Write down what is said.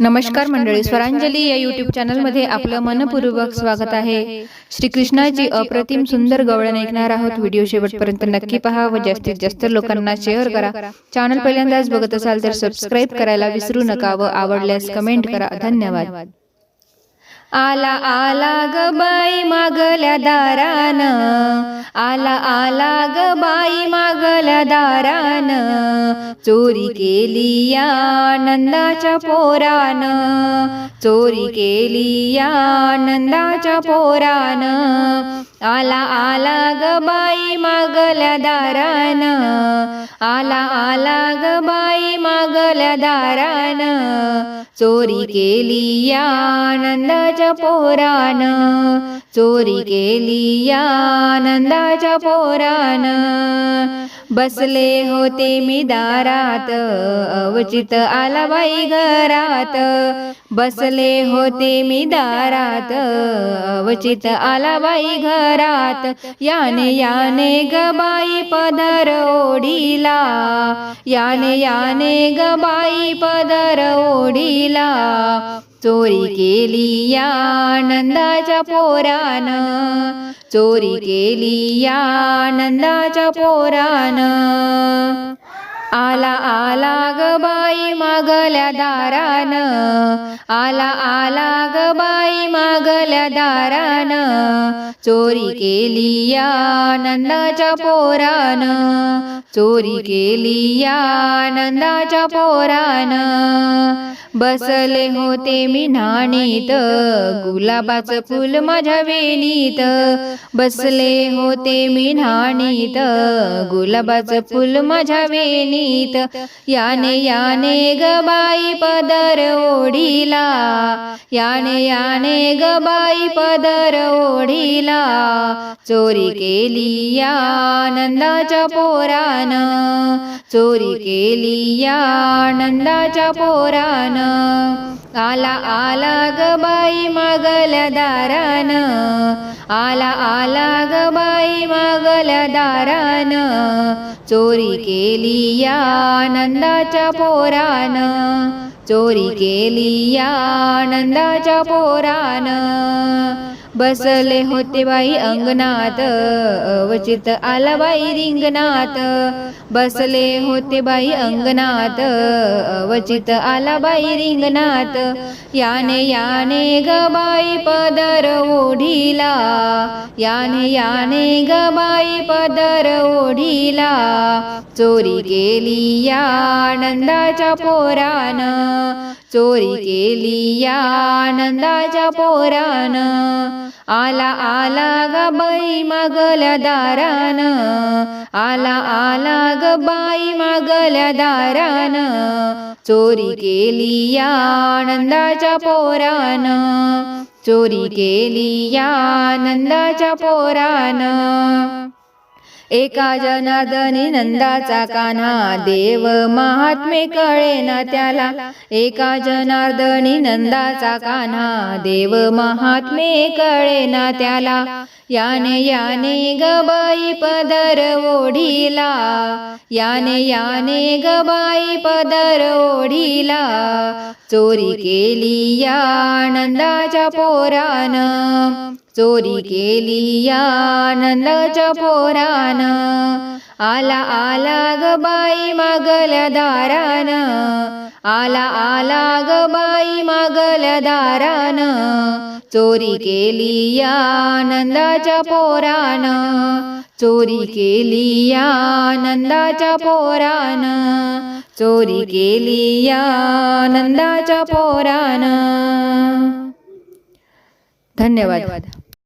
नमस्कार मंडळी स्वरांजली या युट्यूब चॅनलमध्ये आपलं मनपूर्वक स्वागत आहे. श्रीकृष्णाची अप्रतिम सुंदर गवळण ऐकणार आहोत. व्हिडिओ शेवटपर्यंत नक्की पहा व जास्तीत जास्त लोकांना शेअर करा. चॅनल पहिल्यांदाच बघत असाल तर सबस्क्राईब करायला विसरू नका व आवडल्यास कमेंट करा. धन्यवाद. आला आला ग बाई मागल्या दारान. आला आला ग बाई मागल्या दारान. चोरी केली या नंदाच्या पोरान. चोरी केली या नंदाच्या पोरान. आला आला ग बाई मागल्या दारान. आला आला ग बाई मागल्या दारान. चोरी केली या नंदाच्या पोरान. चोरी केली या नंदाच्या पोरान. बसले होते मी दारात अवचित आला बाई घरात. बसले होते मी दारात अवचित आला बाई घरात. याने याने ग बाई पदर ओढीला याने याने ग बाई पदर ओढीला. चोरी केली या आनंदाच्या पोरान चोरी केली या नंदाच्या पोरान. आला आला ग बाई मागल्या दारान. आला आला ग बाई मागल्या दारान. चोरी केली या नंदाच्या पोरान. चोरी केली या नंदाच्या पोरान. बसले होते मी नाणीत गुलाबाचं फुल माझ्या वेणीत बसले होते मी नाणीत गुलाबाचं फुल माझ्या वेणीत याने याने गबाई पदर ओढीला याने याने गबाई पदर ओढीला. चोरी केली या आनंदाच्या पोरानं चोरी केली या नंदाच्या पोरान. आला आला ग बाई मागल्या दारान. आला आला ग बाई मागल्या दारान. चोरी केली या नंदाच्या पोरान. चोरी केली या नंदाच्या पोरान. बसले होते बाई अंगणात अवचित आला बाई रिंगणात. बसले होते बाई अंगणात अवचित आला बाई रिंगणात. याने याने गबाई पदर ओढीला. याने याने गबाई पदर ओढीला. चोरी केली या आनंदाच्या पोरान. चोरी केली या आनंदाच्या पोरान. आला आला ग बाई मागल्या दारान. आला आला ग बाई मागल्या दारान. चोरी केली या नंदाच्या पोरान चोरी केली या नंदाच्या पोरान. एका जनार्दनी नंदाचा कान्हा देव महात्मे कळे ना त्याला. एका जनार्दनी नंदाचा कान्हा देव महात्मे कळे ना त्याला. याने याने गबाई पदर ओढीला. याने याने गबाई पदर ओढीला. चोरी केली या नंदाच्या पोरानं. चोरी केली या नंदाच्या पोरान. आला आला ग बाई मागल्या दारान. आला आला ग बाई मागल्या दारान. चोरी केली या नंदाच्या पोरान. चोरी केली या नंदाच्या पोरान. चोरी केली या नंदाच्या पोरान. धन्यवाद.